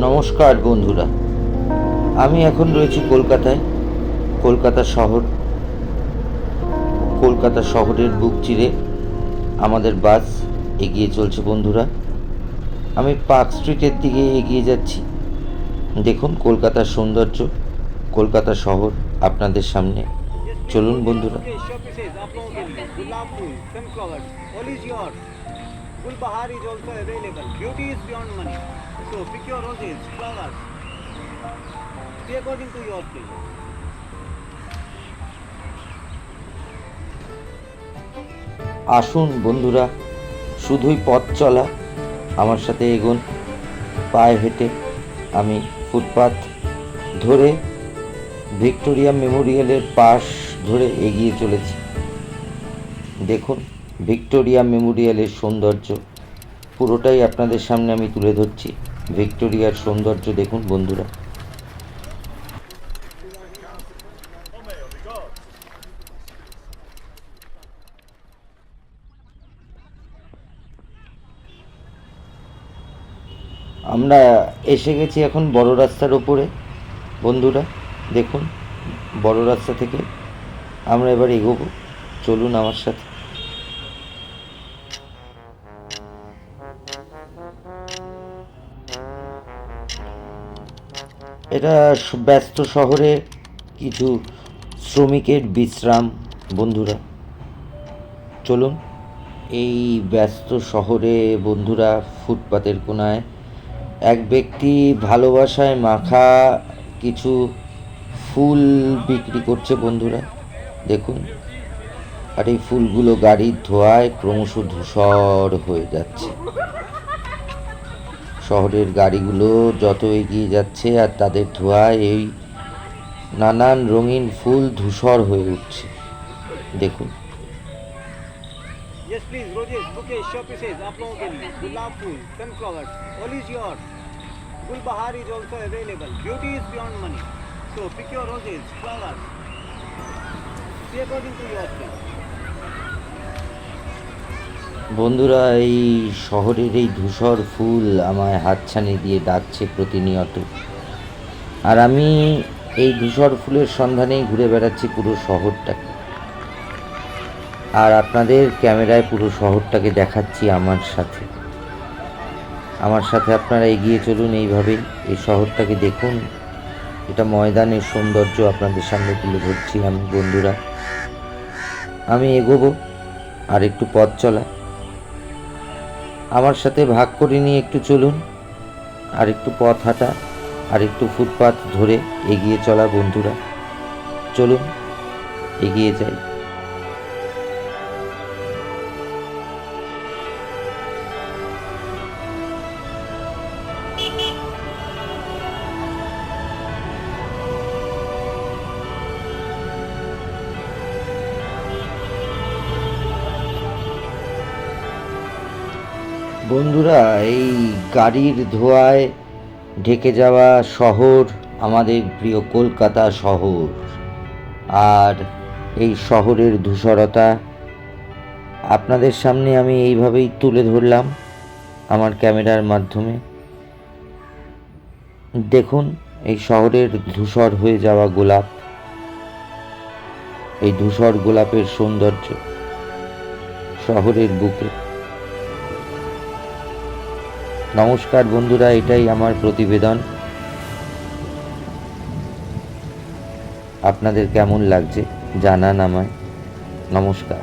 নমস্কার বন্ধুরা। আমি এখন রয়েছি কলকাতায়। কলকাতা শহর। কলকাতা শহরের বুক চিরে আমাদের বাস এগিয়ে চলছে বন্ধুরা। আমি পার্ক স্ট্রিটের দিকে এগিয়ে যাচ্ছি। দেখুন কলকাতার সৌন্দর্য, কলকাতা শহর আপনাদের সামনে। চলুন বন্ধুরা। Full Bahar is also available. Beauty is beyond money. So pick your roses, flowers. Be according to your pleasure. আসুন বন্ধুরা শুধুই পথ চলা আমার সাথে এগোন পায়ে হেঁটে আমি ফুটপাথ ধরে ভিক্টোরিয়া মেমোরিয়ালের পাশ ধরে এগিয়ে চলেছি দেখুন ভিক্টোরিয়া মেমোরিয়ালের সৌন্দর্য। পুরোটাই আপনাদের সামনে আমি তুলে ধরছি। ভিক্টোরিয়ার সৌন্দর্য দেখুন, বন্ধুরা। আমরা এসে গেছি এখন বড় রাস্তার ওপরে। বন্ধুরা, দেখুন, বড় রাস্তা থেকে আমরা এবার এগোবো। চলুন আমার সাথে। এটা ব্যস্ত শহরে কিছু শ্রমিকের বিশ্রাম, বন্ধুরা। চলুন, এই ব্যস্ত শহরে বন্ধুরা ফুটপাতের কোনায় এক ব্যক্তি ভালোবাসায় মাখা কিছু ফুল বিক্রি করছে বন্ধুরা। দেখুন, আর এই ফুলগুলো গাড়ির ধোয়ায় ক্রমশ ধূসর হয়ে যাচ্ছে। শহরের গাড়িগুলো যত এগিয়ে যাচ্ছে আর তাদের ধোঁয়ায় এই নানান রঙিন ফুল ধূসর হয়ে উঠছে দেখুন yes please roses bouquets showpieces आप लोगों के लिए गुलाब फूल sunflowers all is your Gulbahar is also available beauty is beyond money so pick your roses flowers be according to your taste বন্ধুরা, এই শহরের এই ধূসর ফুল আমায় হাতছানি দিয়ে ডাকছে প্রতিনিয়ত। আর আমি এই ধূসর ফুলের সন্ধানেই ঘুরে বেড়াচ্ছি পুরো শহরটাকে। আর আপনাদের ক্যামেরায় পুরো শহরটাকে দেখাচ্ছি আমার সাথে। আমার সাথে আপনারা এগিয়ে চলুন এইভাবেই। এই শহরটাকে দেখুন। এটা ময়দানের সৌন্দর্য আপনাদের সামনে তুলে ধরছি আমি, বন্ধুরা। আমি এগোবো, আর একটু পথ চলা। আমার সাথে ভাগ করে নিয়ে একটু চলুন, আর একটু পথ হাঁটা, আর একটু ফুটপাথ ধরে এগিয়ে চলা বন্ধুরা। চলুন, এগিয়ে যাই। বন্ধুরা, এই গাড়ির ধোঁয়ায় ঢেকে যাওয়া শহর আমাদের প্রিয় কলকাতা শহর। আর এই শহরের ধূসরতা আপনাদের সামনে আমি এইভাবেই তুলে ধরলাম আমার ক্যামেরার মাধ্যমে। দেখুন, এই শহরের ধূসর হয়ে যাওয়া গোলাপ, এই ধূসর গোলাপের সৌন্দর্য শহরের বুকে। নমস্কার বন্ধুরা এটাই আমার প্রতিবেদন। আপনাদের কেমন লাগছে জানান আমায়। নমস্কার।